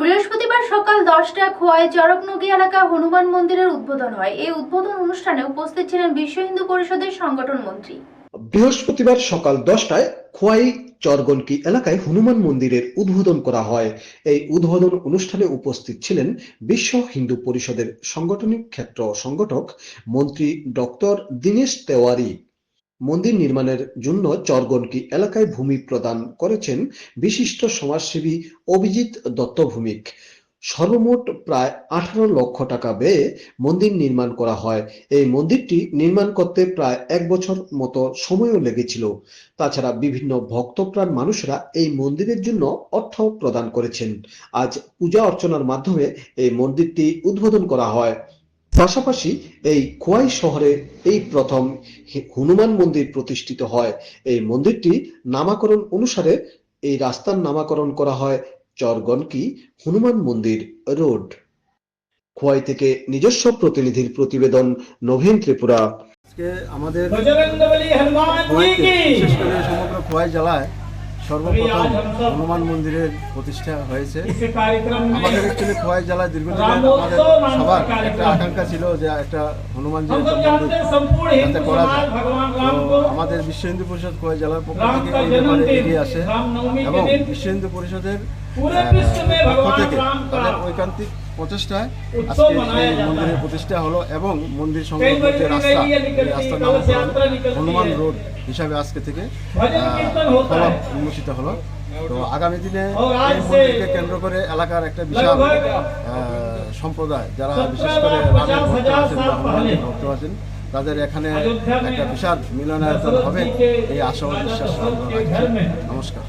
বৃহস্পতিবার সকাল দশটায় খোয়াই চরকনগী এলাকা হনুমান মন্দিরের উদ্বোধন হয়। এই উদ্বোধন অনুষ্ঠানে উপস্থিত ছিলেন বিশ্ব হিন্দু পরিষদের সংগঠন মন্ত্রী। বৃহস্পতিবার সকাল দশটায় খোয়াই চরগনকি এলাকায় হনুমান মন্দিরের উদ্বোধন করা হয়। এই উদ্বোধন অনুষ্ঠানে উপস্থিত ছিলেন বিশ্ব হিন্দু পরিষদের সাংগঠনিক ক্ষেত্র সংগঠক মন্ত্রী ডক্টর দীনেশ তেওয়ারি। মন্দির নির্মাণের জন্য চরগনকি এলাকায় ভূমি প্রদান করেছেন বিশিষ্ট সমাজসেবী অভিজিৎ দত্ত ভূমিক। সর্বমোট প্রায় আঠারো লক্ষ টাকা ব্যয়ে মন্দির নির্মাণ করা হয়। এই মন্দিরটি নির্মাণ করতে প্রায় এক বছর মতো সময়ও লেগেছিল। তাছাড়া বিভিন্ন ভক্তপ্রাণ মানুষরা এই মন্দিরের জন্য অর্থ প্রদান করেছেন। আজ পূজা অর্চনার মাধ্যমে এই মন্দিরটি উদ্বোধন করা হয়। পাশাপাশি এই খোয়াই শহরে এই প্রথম হনুমান মন্দির প্রতিষ্ঠিত হয়। এই মন্দিরটি নামাকরণ অনুসারে এই রাস্তার নামাকরণ করা হয় চরগনকি হনুমান মন্দির রোড। খোয়াই থেকে নিজস্ব প্রতিনিধির প্রতিবেদন নভীন ত্রিপুরা। আজকে আমাদের বজরঙ্গবলী হনুমান জি খোয়াইতে কি বিশেষ করে সমগ্র খোয়াই জেলায় সর্বপ্রথম হনুমান মন্দিরের প্রতিষ্ঠা হয়েছে। আমাদের অ্যাকচুয়ালি খোয়াই জেলায় দীর্ঘদিন আমাদের সবার একটা আকাঙ্ক্ষা ছিল যে একটা হনুমান করা যায়। আমাদের বিশ্ব হিন্দু পরিষদ খোয়াই জেলার পক্ষ থেকে এগিয়ে আসে এবং বিশ্ব হিন্দু পরিষদের পক্ষ থেকে ঐকান্তিক প্রচেষ্টায় আজকে এই মন্দিরের প্রতিষ্ঠা হলো এবং মন্দির সংলগ্ন যে রাস্তা এই রাস্তার নাম হনুমান রোড হিসাবে আজকে থেকে উন্মোচিত হলো। তো আগামী দিনে এই মন্দিরকে কেন্দ্র করে এলাকার একটা বিশাল সম্প্রদায় যারা বিশেষ করে ভক্ত আছেন ভক্ত আছেন তাদের এখানে একটা বিশাল মিলনায়তন হবে। এই আশা ও বিশ্বাস নমস্কার।